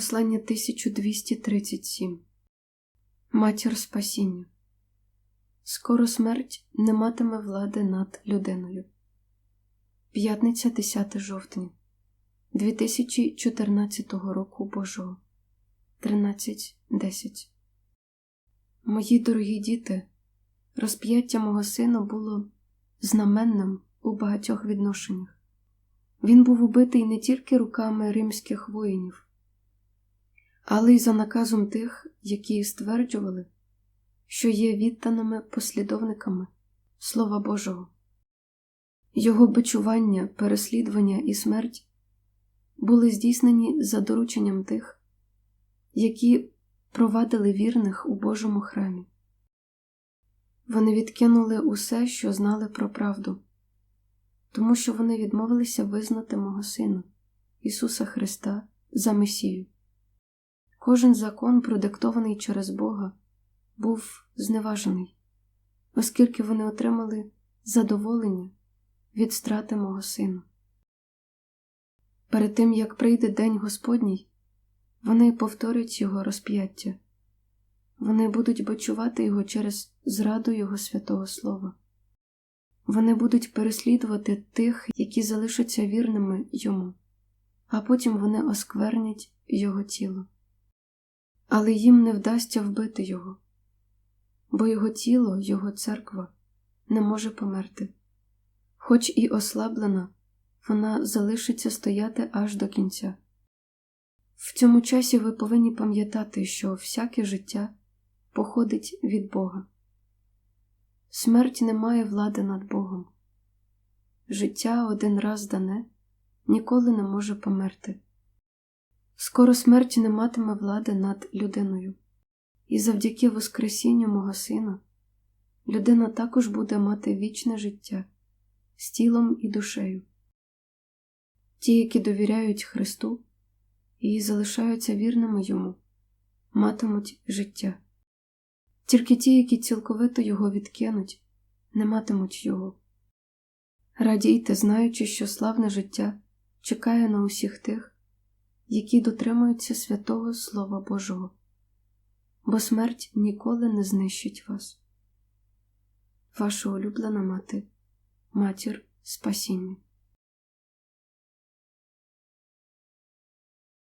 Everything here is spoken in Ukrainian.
Послання 1237 Матір Спасіння. Скоро смерть не матиме влади над людиною. П'ятниця 10 жовтня 2014 року Божого 13.10 Мої дорогі діти, розп'яття мого сина було знаменним у багатьох відношеннях. Він був убитий не тільки руками римських воїнів але й за наказом тих, які стверджували, що є відданими послідовниками Слова Божого. Його бичування, переслідування і смерть були здійснені за дорученням тих, які провадили вірних у Божому храмі. Вони відкинули усе, що знали про правду, тому що вони відмовилися визнати мого Сина, Ісуса Христа, за Месію. Кожен закон, продиктований через Бога, був зневажений, оскільки вони отримали задоволення від страти мого сина. Перед тим, як прийде День Господній, вони повторять його розп'яття, вони будуть бочувати його через зраду Його святого Слова. Вони будуть переслідувати тих, які залишаться вірними йому, а потім вони осквернять його тіло але їм не вдасться вбити його, бо його тіло, його церква не може померти, хоч і ослаблена, вона залишиться стояти аж до кінця. В цьому часі ви повинні пам'ятати, що всяке життя походить від Бога. Смерть не має влади над Богом. Життя один раз дане ніколи не може померти. Скоро смерть не матиме влади над людиною, і завдяки Воскресінню мого Сина людина також буде мати вічне життя з тілом і душею. Ті, які довіряють Христу і залишаються вірними йому, матимуть життя, тільки ті, які цілковито його відкинуть, не матимуть його. Радійте, знаючи, що славне життя чекає на усіх тих які дотримуються святого Слова Божого, бо смерть ніколи не знищить вас. Ваша улюблена мати, матір спасіння.